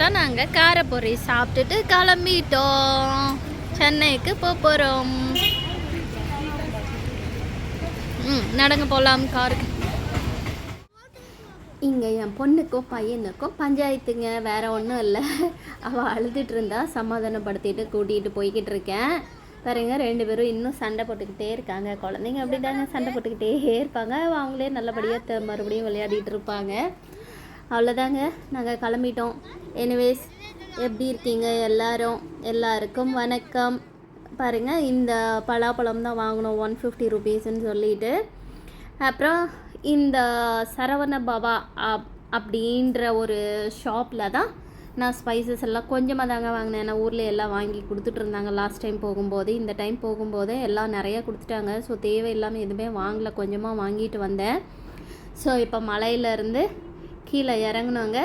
லாஸ்ட்டாக நாங்கள் காரப்பொரி சாப்பிட்டுட்டு கிளம்பிட்டோம். சென்னைக்கு போகிறோம் ம் நடங்க போகலாம் காருக்கு இங்கே என் பொண்ணுக்கும் பையனுக்கும் பஞ்சாயத்துங்க வேறு ஒன்றும் இல்லை. அவள் அழுதுட்டு இருந்தா சமாதானப்படுத்திட்டு கூட்டிகிட்டு போய்கிட்டு இருக்கேன். பாருங்க ரெண்டு பேரும் இன்னும் சண்டை போட்டுக்கிட்டே இருக்காங்க. குழந்தைங்க அப்படி தாங்க சண்டை போட்டுக்கிட்டே இருப்பாங்க. அவங்களே நல்லபடியாக மறுபடியும் விளையாடிட்டு இருப்பாங்க. அவ்வளோதாங்க. நாங்கள் கிளம்பிட்டோம். எனிவேஸ் எப்படி இருக்கீங்க? எல்லாரும் எல்லாருக்கும் வணக்கம். பாருங்கள் இந்த பலாப்பழம் தான் வாங்கினோம். ஒன் ஃபிஃப்டி ருபீஸ்ன்னு சொல்லிட்டு. அப்புறம் இந்த சரவண பவா அப் அப்படின்ற ஒரு ஷாப்பில் தான் நான் ஸ்பைசஸ் எல்லாம் கொஞ்சமாக தாங்க வாங்கினேன். ஏன்னா ஊரில் எல்லாம் வாங்கி கொடுத்துட்டு இருந்தாங்க. லாஸ்ட் டைம் போகும்போது இந்த டைம் போகும்போது எல்லாம் நிறையா கொடுத்துட்டாங்க. ஸோ தேவையில்லாமல் எதுவுமே வாங்கலை. கொஞ்சமாக வாங்கிட்டு வந்தேன். ஸோ இப்போ மலையிலேருந்து கீழே இறங்குனோங்க.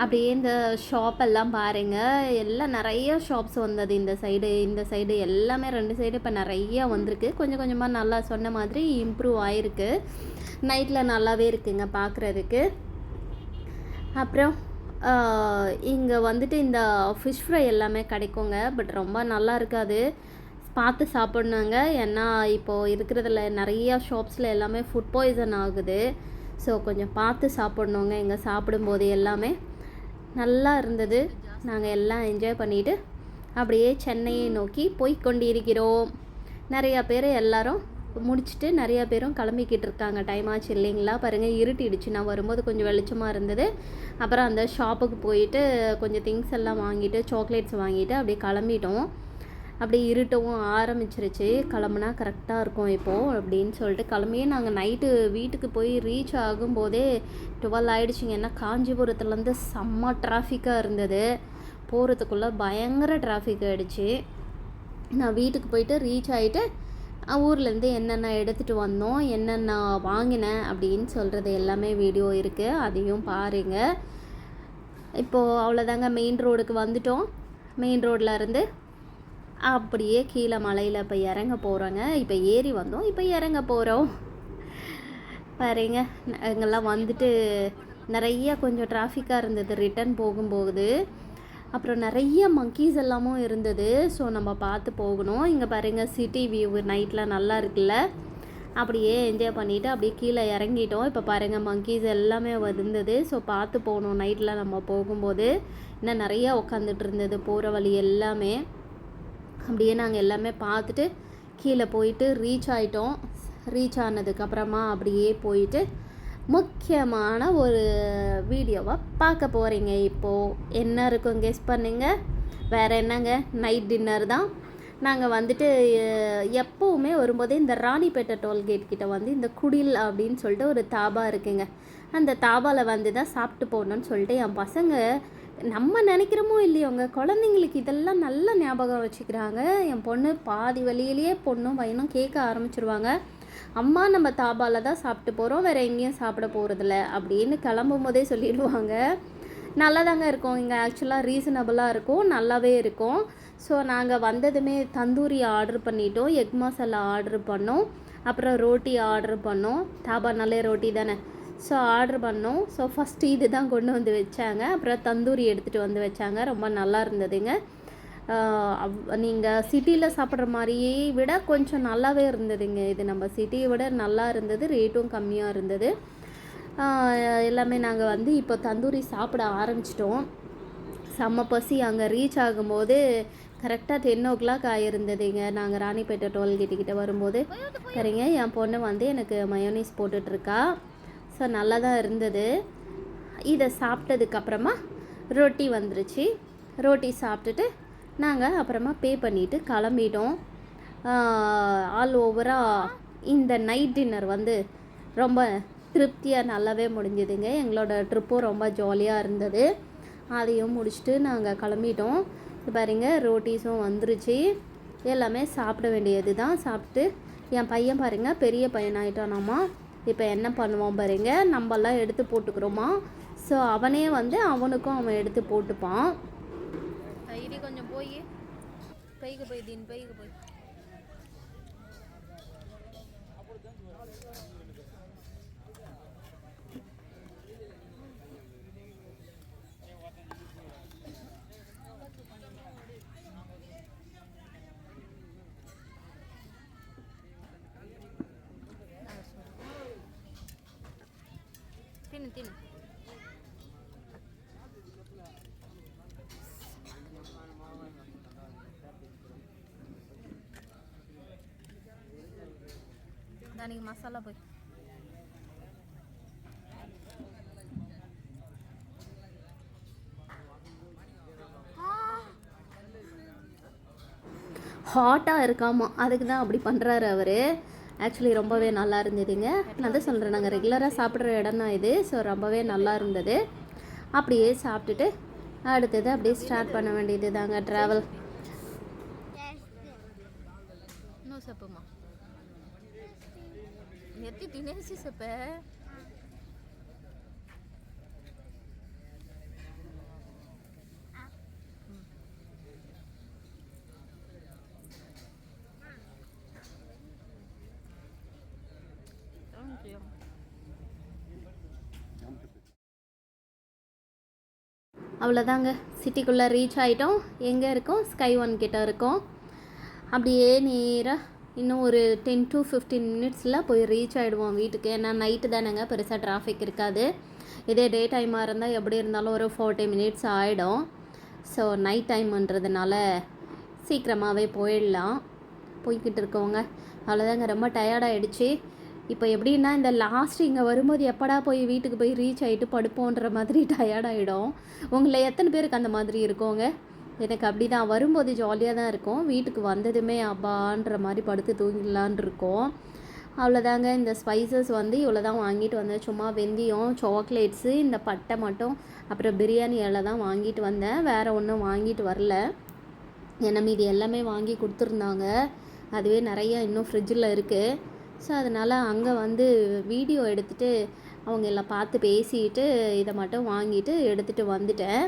அப்படியே இந்த ஷாப் எல்லாம் பாருங்க. எல்லாம் நிறைய ஷாப்ஸ் வந்தது இந்த சைடு இந்த சைடு எல்லாமே ரெண்டு சைடு இப்போ நிறைய வந்திருக்கு. கொஞ்சம் கொஞ்சமாக நல்லா சொன்ன மாதிரி இம்ப்ரூவ் ஆயிருக்கு. நைட்டில் நல்லாவே இருக்குங்க பார்க்குறதுக்கு அப்புறம் இங்கே வந்துட்டு இந்த ஃபிஷ் ஃப்ரை எல்லாமே கிடைக்குங்க. பட் ரொம்ப நல்லா இருக்காது. பார்த்து சாப்பிட்ணுங்க. ஏன்னா இப்போது இருக்கிறதுல நிறையா ஷாப்ஸில் எல்லாமே ஃபுட் பாய்சன் ஆகுது. ஸோ கொஞ்சம் பார்த்து சாப்பிட்ணுங்க. இங்கே சாப்பிடும்போது எல்லாமே நல்லா இருந்தது. நாங்கள் எல்லாம் என்ஜாய் பண்ணிவிட்டு அப்படியே சென்னையை நோக்கி போய் கொண்டிருக்கிறோம் நிறையா பேர் எல்லாரும் முடிச்சுட்டு நிறையா பேரும் கிளம்பிக்கிட்டு இருக்காங்க. டைம் ஆச்சு இல்லைங்களா? பாருங்கள் இருட்டிடுச்சு. நான் வரும்போது கொஞ்சம் வெளிச்சமாக இருந்தது. அப்புறம் அந்த ஷாப்புக்கு போயிட்டு கொஞ்சம் திங்ஸ் எல்லாம் வாங்கிட்டு சாக்லேட்ஸ் வாங்கிட்டு அப்படியே கிளம்பிட்டோம். அப்படியே இருட்டவும் ஆரம்பிச்சிருச்சு. கிளம்புனா கரெக்டாக இருக்கும் இப்போது அப்படின்னு சொல்லிட்டு கிளம்பியே நாங்கள் நைட்டு வீட்டுக்கு போய் ரீச் ஆகும்போதே டுவெல் ஆகிடுச்சிங்க ஏன்னா காஞ்சிபுரத்துலேருந்து செம்ம டிராஃபிக்காக இருந்தது. போகிறதுக்குள்ளே பயங்கர டிராஃபிக் ஆகிடுச்சு நான் வீட்டுக்கு போயிட்டு ரீச் ஆகிட்டு ஊர்லேருந்து என்னென்ன எடுத்துகிட்டு வந்தோம் என்னென்ன வாங்கினேன் அப்படின்னு சொல்கிறது எல்லாமே வீடியோ இருக்குது அதையும் பாருங்கள் இப்போது அவ்வளோதாங்க மெயின் ரோடுக்கு வந்துட்டோம். மெயின் ரோட்டில் இருந்து அப்படியே கீழே மலையில் இப்போ இறங்க போகிறோங்க இப்போ ஏறி வந்தோம். இப்போ இறங்க போகிறோம் பாருங்க அங்கெல்லாம் வந்துட்டு நிறைய கொஞ்சம் டிராஃபிக்காக இருந்தது. ரிட்டர்ன் போகும்போது. அப்புறம் நிறைய மங்கீஸ் எல்லாமும் இருந்தது. ஸோ நம்ம பார்த்து போகணும். இங்கே பாருங்கள் சிட்டி வியூ நைட்டில் நல்லா இருக்குல்ல. அப்படியே என்ஜாய் பண்ணிவிட்டு அப்படியே கீழே இறங்கிட்டோம். இப்போ பாருங்கள் மங்கீஸ் எல்லாமே இருந்தது ஸோ பார்த்து போகணும். நைட்டில் நம்ம போகும்போது. இன்னும் நிறையா உட்காந்துட்டு இருந்தது. போகிற வழி எல்லாமே. அப்படியே நாங்கள் எல்லாமே பார்த்துட்டு கீழே போயிட்டு ரீச் ஆகிட்டோம் ரீச் ஆனதுக்கப்புறமா அப்படியே போயிட்டு முக்கியமான ஒரு வீடியோவை பார்க்க போகிறீங்க இப்போது என்ன இருக்கும் கெஸ் பண்ணுங்க. வேறு என்னங்க? நைட் டின்னர் தான். நாங்கள் வந்துட்டு எப்போவுமே வரும்போதே இந்த ராணிப்பேட்டை டோல்கேட் கிட்ட வந்து இந்த குடில் அப்படின்னு சொல்லிட்டு ஒரு தாபா இருக்குங்க. அந்த தாபாவில் வந்து தான் சாப்பிட்டு போகணுன்னு சொல்லிட்டு என் பசங்க நம்ம நினைக்கிறோமோ இல்லையோங்க? குழந்தைங்களுக்கு இதெல்லாம் நல்ல ஞாபகம் வச்சுக்கிறாங்க. என் பொண்ணு பாதி வழியிலேயே பொண்ணும் பையனும் கேட்க ஆரம்பிச்சிருவாங்க. அம்மா நம்ம தாபாவில் தான் சாப்பிட்டு போகிறோம் வேறு எங்கேயும் சாப்பிட போகிறதில்ல அப்படின்னு கிளம்பும் போதே சொல்லிடுவாங்க. நல்லா தாங்க இருக்கும். இங்கே ஆக்சுவலாக ரீசனபிளாக இருக்கும். நல்லாவே இருக்கும். ஸோ நாங்கள் வந்ததுமே தந்தூரி ஆர்டர் பண்ணிட்டோம். எக் மசாலா ஆர்டர் பண்ணோம். அப்புறம் ரோட்டி ஆர்டர் பண்ணோம். தாபா நல்ல ரோட்டி தானே? ஸோ ஆர்டர் பண்ணோம். ஸோ ஃபஸ்ட்டு இது தான் கொண்டு வந்து வச்சாங்க. அப்புறம் தந்தூரி எடுத்துகிட்டு வந்து வச்சாங்க. ரொம்ப நல்லா இருந்ததுங்க. நீங்கள் சிட்டியில் சாப்பிட்ற மாதிரியே விட கொஞ்சம் நல்லாவே இருந்ததுங்க இது. நம்ம சிட்டியை விட நல்லா இருந்தது. ரேட்டும் கம்மியாக இருந்தது. எல்லாமே நாங்கள் வந்து இப்போ தந்தூரி சாப்பிட ஆரம்பிச்சிட்டோம். செம்ம பசி. அங்கே ரீச் ஆகும்போது கரெக்டாக டென் ஓ கிளாக் ஆகிருந்ததுங்க நாங்கள் ராணிப்பேட்டை டோல்கேட்டுக்கிட்ட வரும்போது. சரிங்க. என் பொண்ணு வந்து எனக்கு மயோனிஸ் போட்டுட்ருக்கா ஸோ நல்லா தான் இருந்தது. இதை சாப்பிட்டதுக்கப்புறமா ரொட்டி வந்துருச்சு. ரொட்டி சாப்பிட்டுட்டு நாங்கள் அப்புறமா பே பண்ணிவிட்டு கிளம்பிட்டோம். ஆல் ஓவராக இந்த நைட் டின்னர் வந்து ரொம்ப திருப்தியாக நல்லாவே முடிஞ்சுதுங்க. எங்களோட ட்ரிப்பும் ரொம்ப ஜாலியாக இருந்தது. அதையும் முடிச்சுட்டு நாங்கள் கிளம்பிட்டோம். பாருங்க ரோட்டீஸும் வந்துருச்சு. எல்லாமே சாப்பிட வேண்டியது தான் சாப்பிட்டு என் பையன் பாருங்கள் பெரிய பையன் ஆயிட்டானாமா இப்போ என்ன பண்ணுவோம் பாருங்க நம்மெல்லாம் எடுத்து போட்டுக்கிறோமா? ஸோ அவனே வந்து அவனுக்கும் அவன் எடுத்து போட்டுப்பான். இது கொஞ்சம் போய். பைக்கு போய் தீன் பைக்கு போய். தின்னு தின்னு దానికి మసాలా పోయి ஹாட்டாக இருக்காமா அதுக்கு தான் அப்படி பண்ணுறாரு அவர் ஆக்சுவலி ரொம்பவே நல்லா இருந்ததுங்க. நான் தான் சொல்கிறேன் நாங்கள் ரெகுலராக சாப்பிட்ற இடம் தான் இது. ஸோ ரொம்பவே நல்லா இருந்தது. அப்படியே சாப்பிட்டுட்டு அடுத்தது அப்படியே ஸ்டார்ட் பண்ண வேண்டியது தாங்க ட்ராவல் இன்னும் சப்பமா? எத்தி தினேசி சப்பை. bakıyorum. அவ்வளோதாங்க. சிட்டிக்குள்ளே ரீச் ஆகிட்டோம் எங்கே இருக்கோம்? ஸ்கை ஒன் கிட்ட இருக்கோம். அப்படியே நேராக இன்னும் ஒரு டென் டு ஃபிஃப்டீன் மினிட்ஸில் போய் ரீச் ஆகிடுவோம் வீட்டுக்கு. ஏன்னா நைட்டு தானேங்க. பெருசாக டிராஃபிக் இருக்காது. இதே டே டைமாக இருந்தால் எப்படி இருந்தாலும் ஒரு ஃபோர்ட்டி மினிட்ஸ் ஆகிடும் ஸோ நைட் டைம்ன்றதுனால சீக்கிரமாகவே போயிடலாம். போய்கிட்டு இருக்கோங்க. அவ்வளோதாங்க. ரொம்ப டயர்டாகிடுச்சு இப்போ எப்படின்னா இந்த லாஸ்ட் இங்கே வரும்போது எப்படா போய் வீட்டுக்கு போய் ரீச் ஆகிட்டு படுப்போன்ற மாதிரி டயர்டாகிடும் உங்களை எத்தனை பேருக்கு அந்த மாதிரி இருக்கோங்க? எனக்கு அப்படி தான் வரும்போது ஜாலியாக தான் இருக்கும். வீட்டுக்கு வந்ததுமே அப்பான்ற மாதிரி படுத்து தூங்கிடலான் இருக்கோம். அவ்வளோதாங்க இந்த ஸ்பைசஸ் வந்து இவ்வளோ தான் வாங்கிட்டு வந்தேன். சும்மா வெந்தயம் சாக்லேட்ஸு இந்த பட்டை மட்டும் அப்புறம் பிரியாணி எல்லாம் தான் வாங்கிட்டு வந்தேன். வேறு ஒன்றும் வாங்கிட்டு வரல. ஏன்னா மீதி எல்லாமே வாங்கி கொடுத்துருந்தாங்க. அதுவே நிறைய இன்னும் ஃப்ரிட்ஜில் இருக்குது ஸோ அதனால் அங்கே வந்து வீடியோ எடுத்துகிட்டு அவங்க எல்லாம் பார்த்து பேசிட்டு இதை மட்டும் வாங்கிட்டு எடுத்துகிட்டு வந்துட்டேன்.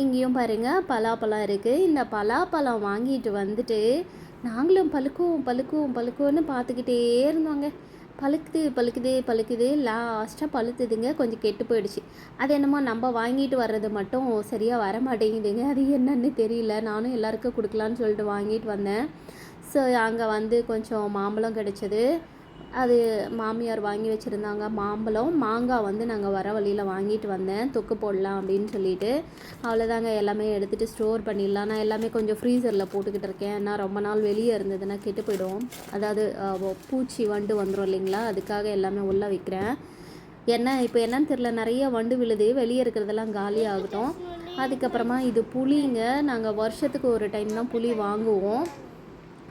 இங்கேயும் பாருங்கள் பலாப்பழம் இருக்குது இந்த பலாப்பழம் வாங்கிட்டு வந்துட்டு நாங்களும் பழுக்குவோம் பழுக்கும் பழுக்குவோன்னு பார்த்துக்கிட்டே இருந்தோங்க. பழுக்குது பழுக்குது பழுக்குது. லாஸ்ட்டாக பழுத்துதுங்க. கொஞ்சம் கெட்டு போயிடுச்சு. அது என்னமோ நம்ம வாங்கிட்டு வர்றது மட்டும் சரியாக வர மாட்டேங்குதுங்க. அது என்னன்னு தெரியல. நானும் எல்லாருக்கும் கொடுக்கலான்னு சொல்லிட்டு வாங்கிட்டு வந்தேன். ஸோ அங்கே வந்து கொஞ்சம் மாம்பழம் கிடச்சிது. அது மாமியார் வாங்கி வச்சுருந்தாங்க. மாம்பழம் மாங்காய் வந்து நாங்கள் வர வழியில் வாங்கிட்டு வந்தேன். தொக்கு போடலாம் அப்படின்னு சொல்லிட்டு. அவ்வளோதாங்க எல்லாமே எடுத்துகிட்டு ஸ்டோர் பண்ணிடலாம். நான் எல்லாமே கொஞ்சம் ஃப்ரீசரில் போட்டுக்கிட்டு இருக்கேன். ஏன்னா ரொம்ப நாள் வெளியே இருந்ததுன்னா கெட்டு போயிடும். அதாவது பூச்சி வண்டு வந்துடும் இல்லைங்களா? அதுக்காக எல்லாமே உள்ளே வைக்கிறேன். என்ன இப்போ என்னன்னு தெரில நிறைய வண்டு விழுது. வெளியே இருக்கிறதெல்லாம் காலி ஆகட்டும். அதுக்கப்புறமா இது புளிங்க. நாங்கள் வருஷத்துக்கு ஒரு டைம் தான் புளி வாங்குவோம்.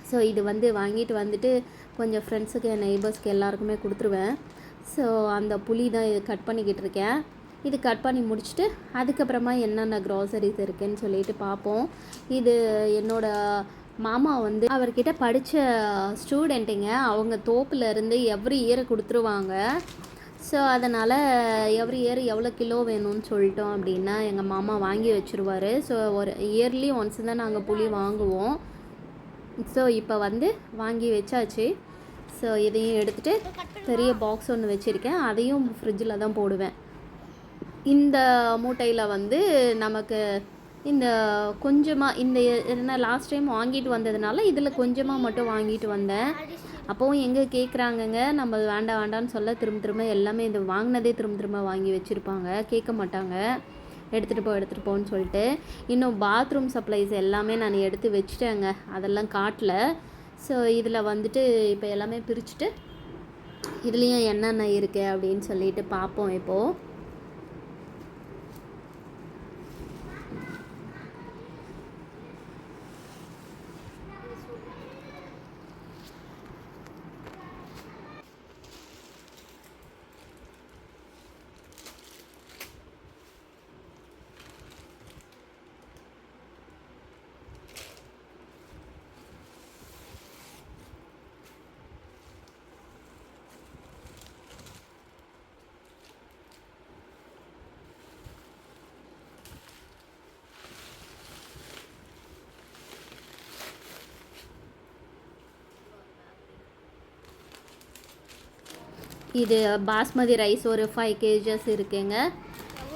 ஸோ இது வந்து வாங்கிட்டு வந்துட்டு கொஞ்சம் ஃப்ரெண்ட்ஸுக்கு என் நெய்பர்ஸ்க்கு எல்லாருக்குமே கொடுத்துருவேன். ஸோ அந்த புளி தான் இது கட் பண்ணிக்கிட்டு இருக்கேன். இது கட் பண்ணி முடிச்சுட்டு அதுக்கப்புறமா என்னென்ன க்ராசரிஸ் இருக்குன்னு சொல்லிட்டு பார்ப்போம். இது என்னோட மாமா வந்து அவர்கிட்ட படித்த ஸ்டூடெண்ட்டுங்க அவங்க தோப்புல இருந்து எவ்ரி இயர் கொடுத்துருவாங்க. ஸோ அதனால் எவ்ரி இயர் எவ்வளோ கிலோ வேணும்னு சொல்லிட்டோம் அப்படின்னா எங்கள் மாமா வாங்கி வச்சுருவார். ஸோ ஒரு இயர்லி ஒன்ஸ் தான் நாங்கள் புளி வாங்குவோம். ஸோ இப்போ வந்து வாங்கி வச்சாச்சு. ஸோ இதையும் எடுத்துகிட்டு பெரிய பாக்ஸ் ஒன்று வச்சுருக்கேன். அதையும் ஃப்ரிட்ஜில் தான் போடுவேன். இந்த மூட்டையில் வந்து நமக்கு இந்த கொஞ்சமாக இந்த என்ன லாஸ்ட் டைம் வாங்கிட்டு வந்ததுனால இதில் கொஞ்சமாக மட்டும் வாங்கிட்டு வந்தேன். அப்போவும் எங்கே கேட்குறாங்கங்க நம்ம வேண்டாம் வேண்டாம்னு சொல்ல திரும்ப திரும்ப எல்லாமே இந்த வாங்கினதே திரும்ப திரும்ப வாங்கி வச்சுருப்பாங்க. கேட்க மாட்டாங்க. எடுத்துகிட்டு போ எடுத்துகிட்டு போன்னு சொல்லிட்டு இன்னும் பாத்ரூம் சப்ளைஸ் எல்லாமே நான் எடுத்து வச்சுட்டேங்க. அதெல்லாம் காட்டல. ஸோ இதில் வந்துட்டு இப்போ எல்லாமே பிரிச்சுட்டு இதுலேயும் என்னென்ன இருக்குது அப்படின்னு சொல்லிட்டு பார்ப்போம் இப்போது இது பாஸ்மதி ரைஸ் ஒரு ஃபைவ் கேஜஸ் இருக்குங்க.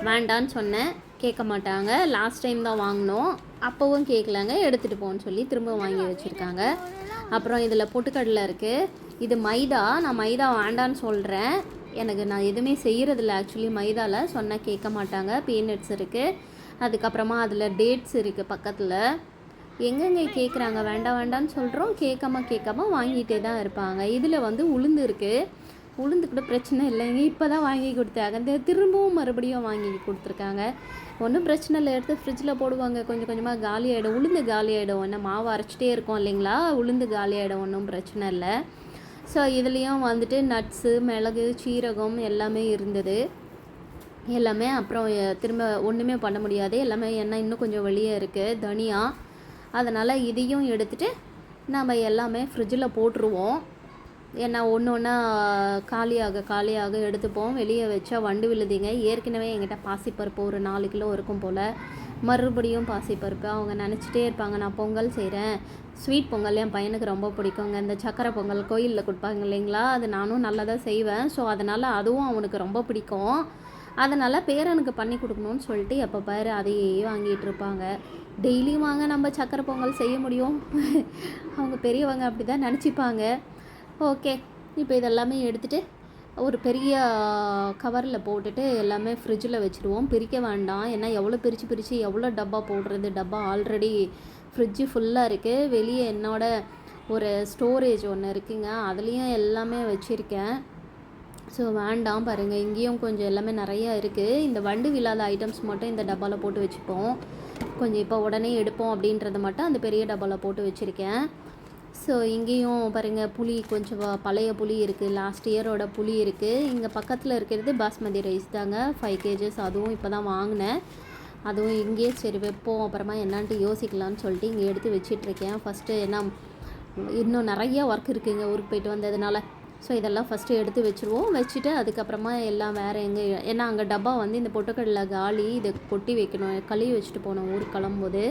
வேண்டான்னு சொன்னேன். கேட்க மாட்டாங்க. லாஸ்ட் டைம் தான் வாங்கினோம். அப்போவும் கேட்கலாங்க. எடுத்துகிட்டு போன்னு சொல்லி திரும்ப வாங்கி வச்சுருக்காங்க. அப்புறம் இதில் பொட்டுக்கடலை இருக்குது இது மைதா. நான் மைதா வேண்டான்னு சொல்கிறேன் எனக்கு நான் எதுவுமே செய்கிறதில்ல ஆக்சுவலி மைதாவில் சொன்னால் கேட்க மாட்டாங்க. பீனட்ஸ் இருக்குது அதுக்கப்புறமா அதில் டேட்ஸ் இருக்குது பக்கத்தில். எங்கெங்கே கேட்குறாங்க வேண்டாம் வேண்டாம்னு சொல்கிறோம் கேட்காம கேட்காம வாங்கிட்டே தான் இருப்பாங்க. இதில் வந்து உளுந்து இருக்குது உளுந்து கூட பிரச்சனை இல்லைங்க இப்போ தான் வாங்கி கொடுத்தாங்க இந்த திரும்பவும் மறுபடியும் வாங்கி கொடுத்துருக்காங்க. ஒன்றும் பிரச்சனை இல்லை. எடுத்து ஃப்ரிட்ஜில் போடுவாங்க. கொஞ்சம் கொஞ்சமாக காலி ஆகிடும் உளுந்து காலி ஆகிடும் ஒன்று மாவு அரைச்சிட்டே இருக்கும் இல்லைங்களா? உளுந்து காலி ஆகிடும் ஒன்றும் பிரச்சனை இல்லை. ஸோ இதுலேயும் வந்துட்டு நட்ஸு மிளகு சீரகம் எல்லாமே இருந்தது. எல்லாமே அப்புறம் திரும்ப ஒன்றுமே பண்ண முடியாது. எல்லாமே எண்ணெய் இன்னும் கொஞ்சம் வெளியே இருக்குது தனியா. அதனால் இதையும் எடுத்துகிட்டு நம்ம எல்லாமே ஃப்ரிட்ஜில் போட்டுருவோம். ஏன்னா ஒன்று ஒன்றா காலியாக காலியாக எடுத்துப்போம். வெளியே வச்சா வண்டு விழுதிங்க. ஏற்கனவே என்கிட்ட பாசிப்பருப்பு ஒரு நாலு கிலோ இருக்கும் போல். மறுபடியும் பாசிப்பருப்பு. அவங்க நினச்சிட்டே இருப்பாங்க நான் பொங்கல் செய்கிறேன் ஸ்வீட் பொங்கல் என் பையனுக்கு ரொம்ப பிடிக்குங்க. இந்த சக்கரை பொங்கல் கோயிலில் கொடுப்பாங்க இல்லைங்களா? அது நானும் நல்லா தான் செய்வேன். ஸோ அதனால் அதுவும் அவனுக்கு ரொம்ப பிடிக்கும். அதனால் பேரனுக்கு பண்ணி கொடுக்கணும்னு சொல்லிட்டு எப்போ பாரு அதையே வாங்கிட்டு இருப்பாங்க. டெய்லியும் வாங்க நம்ம சக்கரை பொங்கல் செய்ய முடியும். அவங்க பெரியவங்க அப்படி தான் நினச்சிப்பாங்க. ஓகே. இப்போ இதெல்லாமே எடுத்துகிட்டு ஒரு பெரிய கவரில் போட்டுட்டு எல்லாமே ஃப்ரிட்ஜில் வச்சுருவோம். பிரிக்க வேண்டாம். ஏன்னா எவ்வளோ பிரித்து பிரித்து எவ்வளோ டப்பா போடுறது? டப்பா ஆல்ரெடி ஃப்ரிட்ஜு ஃபுல்லாக இருக்குது வெளியே என்னோட ஒரு ஸ்டோரேஜ் ஒன்று இருக்குங்க. அதுலேயும் எல்லாமே வச்சுருக்கேன். ஸோ வேண்டாம் பாருங்கள் இங்கேயும் கொஞ்சம் எல்லாமே நிறையா இருக்குது இந்த வண்டு விழாத ஐட்டம்ஸ் மட்டும் இந்த டப்பாவில் போட்டு வச்சுப்போம். கொஞ்சம் இப்போ உடனே எடுப்போம் அப்படின்றத மட்டும் அந்த பெரிய டப்பாவில் போட்டு வச்சுருக்கேன். ஸோ இங்கேயும் பாருங்கள் புளி கொஞ்சம் பழைய புளி இருக்குது லாஸ்ட் இயரோட புளி இருக்குது இங்கே பக்கத்தில் இருக்கிறது பாஸ்மதி ரைஸ் தாங்க. ஃபைவ் கேஜஸ் அதுவும் இப்போ தான் வாங்கினேன். அதுவும் இங்கேயே சரி வைப்போம். அப்புறமா என்னான்ட்டு யோசிக்கலாம்னு சொல்லிட்டு இங்கே எடுத்து வச்சிட்ருக்கேன். ஃபஸ்ட்டு என்ன இன்னும் நிறைய ஒர்க் இருக்குதுங்க ஊருக்கு போயிட்டு வந்ததுனால. ஸோ இதெல்லாம் ஃபஸ்ட்டு எடுத்து வச்சுருவோம். வச்சுட்டு அதுக்கப்புறமா எல்லாம் வேறு எங்கே ஏன்னா அங்கே டப்பா வந்து இந்த பொட்டுக்கடலை காலி இதை கொட்டி வைக்கணும். கழுவி வச்சுட்டு போனோம் ஊருக்கு கிளம்பும்போது.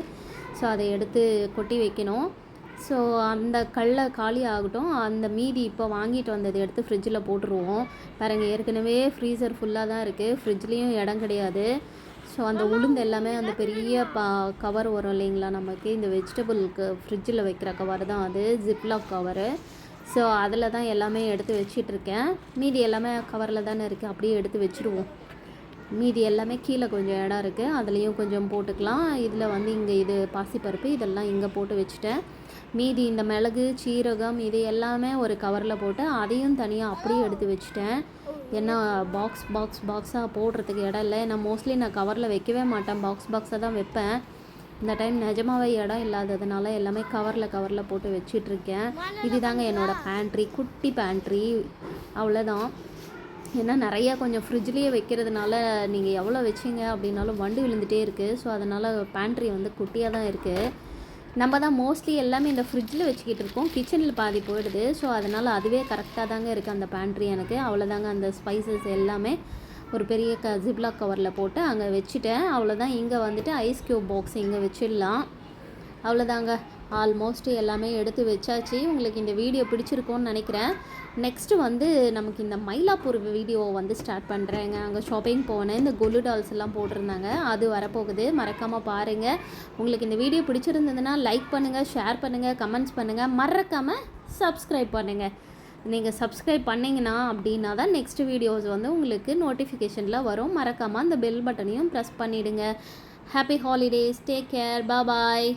ஸோ அதை எடுத்து கொட்டி வைக்கணும். ஸோ அந்த கல்லை காலி ஆகட்டும். அந்த மீதி இப்போ வாங்கிட்டு வந்ததை எடுத்து ஃப்ரிட்ஜில் போட்டுருவோம். பாருங்க ஏற்கனவே ஃப்ரீசர் ஃபுல்லாக தான் இருக்குது ஃப்ரிட்ஜ்லேயும் இடம் கிடையாது. ஸோ அந்த உளுந்து எல்லாமே அந்த பெரிய பா கவர் வரும் இல்லைங்களா? நமக்கு இந்த வெஜிடபிளுக்கு ஃப்ரிட்ஜில் வைக்கிற கவர் தான் அது ஜிப்லாக் கவரு ஸோ அதில் தான் எல்லாமே எடுத்து வச்சிட்ருக்கேன் மீதி எல்லாமே கவரில் தானே இருக்குது அப்படியே எடுத்து வச்சுருவோம். மீதி எல்லாமே கீழே கொஞ்சம் இடம் இருக்குது அதுலேயும் கொஞ்சம் போட்டுக்கலாம். இதில் வந்து இங்கே இது பாசிப்பருப்பு இதெல்லாம் இங்கே போட்டு வச்சுட்டேன். மீதி இந்த மிளகு சீரகம் இது எல்லாமே ஒரு கவரில் போட்டு அதையும் தனியாக அப்படியே எடுத்து வச்சுட்டேன். ஏன்னா பாக்ஸ் பாக்ஸ் பாக்ஸாக போடுறதுக்கு இடம் இல்லை. நான் மோஸ்ட்லி நான் கவரில் வைக்கவே மாட்டேன். பாக்ஸ் பாக்ஸாக தான் வைப்பேன். இந்த டைம் நிஜமாவே இடம் இல்லாததுனால எல்லாமே கவரில் கவரில் போட்டு வச்சிட்ருக்கேன். இதுதாங்க என்னோடய பேண்ட்ரி குட்டி பேண்ட்ரி அவ்வளோதான் ஏன்னா நிறையா கொஞ்சம் ஃப்ரிட்ஜ்லேயே வைக்கிறதுனால நீங்கள் எவ்வளோ வச்சிங்க அப்படின்னாலும் வண்டு விழுந்துகிட்டே இருக்குது ஸோ அதனால் பேண்ட்ரி வந்து குட்டியாக தான் இருக்குது நம்ம தான் மோஸ்ட்லி எல்லாமே இந்த ஃப்ரிட்ஜில் வச்சுக்கிட்டு இருக்கோம். கிச்சனில் பாதி போயிடுது. ஸோ அதனால் அதுவே கரெக்டாக தாங்க இருக்குது அந்த பேண்ட்ரி எனக்கு. அவ்வளோதாங்க அந்த ஸ்பைசஸ் எல்லாமே. ஒரு பெரிய க ஜிப்லாக் கவரில் போட்டு அங்கே வச்சுட்டேன். அவ்வளோதான் இங்கே வந்துட்டு ஐஸ் க்யூப் பாக்ஸ் இங்கே வச்சிடலாம். அவ்வளோதாங்க ஆல்மோஸ்ட் எல்லாமே எடுத்து வச்சாச்சு. உங்களுக்கு இந்த வீடியோ பிடிச்சிருக்கும்னு நினைக்கிறேன். நெக்ஸ்ட்டு வந்து நமக்கு இந்த மயிலாப்பூர் வீடியோ வந்து ஸ்டார்ட் பண்ணுறேங்க அங்கே ஷாப்பிங் போனேன். இந்த கொலு டால்ஸ் எல்லாம் போட்டிருந்தாங்க. அது வரப்போகுது. மறக்காமல் பாருங்கள் உங்களுக்கு இந்த வீடியோ பிடிச்சிருந்ததுன்னா லைக் பண்ணுங்கள் ஷேர் பண்ணுங்கள் கமெண்ட்ஸ் பண்ணுங்கள் மறக்காமல் சப்ஸ்கிரைப் பண்ணுங்கள் நீங்கள் சப்ஸ்கிரைப் பண்ணிங்கன்னா அப்படின்னா தான் நெக்ஸ்ட் வீடியோஸ் வந்து உங்களுக்கு நோட்டிஃபிகேஷனில் வரும். மறக்காமல் அந்த பெல் பட்டனையும் ப்ரெஸ் பண்ணிவிடுங்க happy holidays take care bye